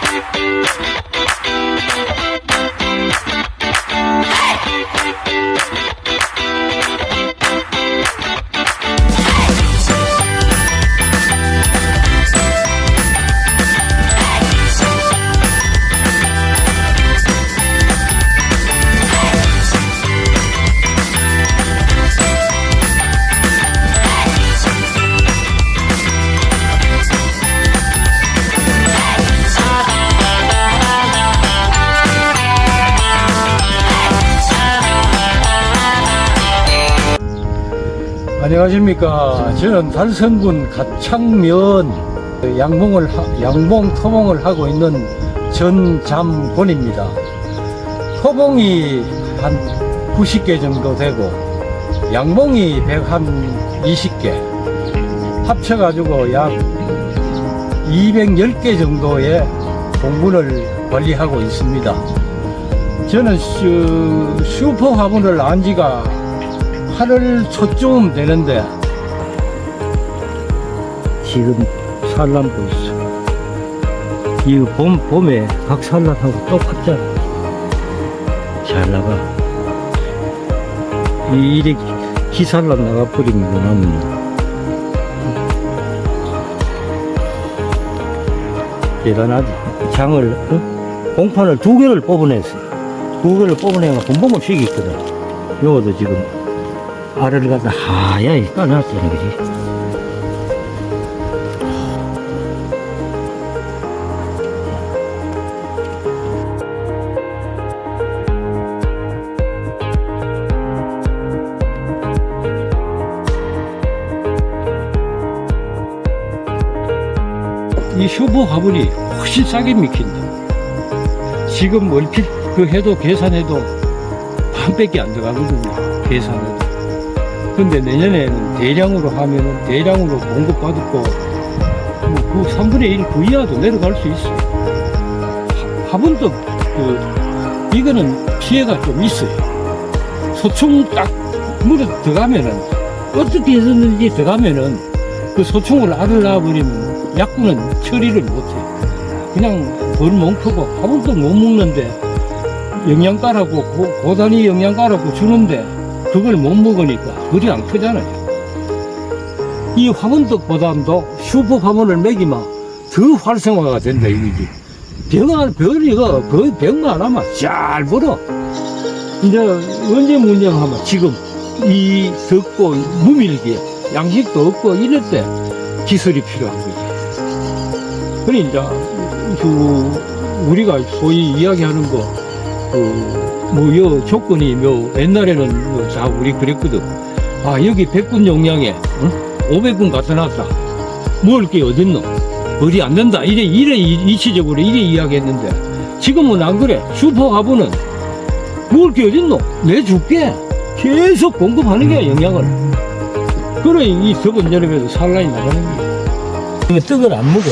Hey! 안녕하십니까. 저는 달성군 가창면 양봉을, 하- 양봉 토봉을 하고 있는 전잠곤입니다. 토봉이 한 90개 정도 되고, 양봉이 120개. 합쳐가지고 약 210개 정도의 공분을 관리하고 있습니다. 저는 슈, 슈퍼 화분을 안 지가 8월 초쯤 되는데 지금 산란도 있어. 이 봄, 봄에 각 산란하고 똑같잖아. 잘 나가. 이 일이 기산란 나가버리면 그나면 대단하지. 장을, 어? 공판을 두 개를 뽑아냈어요. 두 개를 뽑아내면 분봉을 시켰거든. 요것도 지금 알을 갖다 하얗게 까놨다는 거지. 이 슈퍼 화분이 훨씬 싸게 미킨다. 지금 얼핏 그 해도 계산해도 반밖에 안 들어가거든요. 계산해도. 근데 내년에는 대량으로 하면은 대량으로 공급받고 뭐그 3분의 1 그 이하도 내려갈 수 있어. 화- 화분도 그 이거는 피해가 좀 있어요. 소총 딱 물에 들어가면은 어떻게 해서든지 들어가면은 그 소총을 알을 낳아버리면 약국은 처리를 못해. 그냥 벌 멍크고 화분도 못 먹는데 영양 가라고 고, 고단위 영양 가라고 주는데 그걸 못 먹으니까 벌이 안 크잖아요. 이 화분떡보다도 슈퍼 화분을 먹이면 더 활성화가 된다 이거지. 병, 별이가 거의 병만 안 하면 잘 벌어. 이제 언제 문제하면 지금 이 덥고 무밀기에 양식도 없고 이럴 때 기술이 필요한 거지. 그래 이제 그 우리가 소위 이야기하는 거 그 뭐요 조건이 뭐 옛날에는 뭐자 우리 그랬거든. 아 여기 백군 용량에 응? 500군 갖다 놨다. 먹을 게 어딨노? 어디 안 된다. 이래 이래 이- 이치적으로 이래 이야기했는데 지금은 안 그래. 슈퍼 화분은 먹을 게 어딨노? 내 줄게. 계속 공급하는 거야 영양을. 그래 이 더운 여름에도 산란이 나가는 거야. 이거 떡을 안 먹어.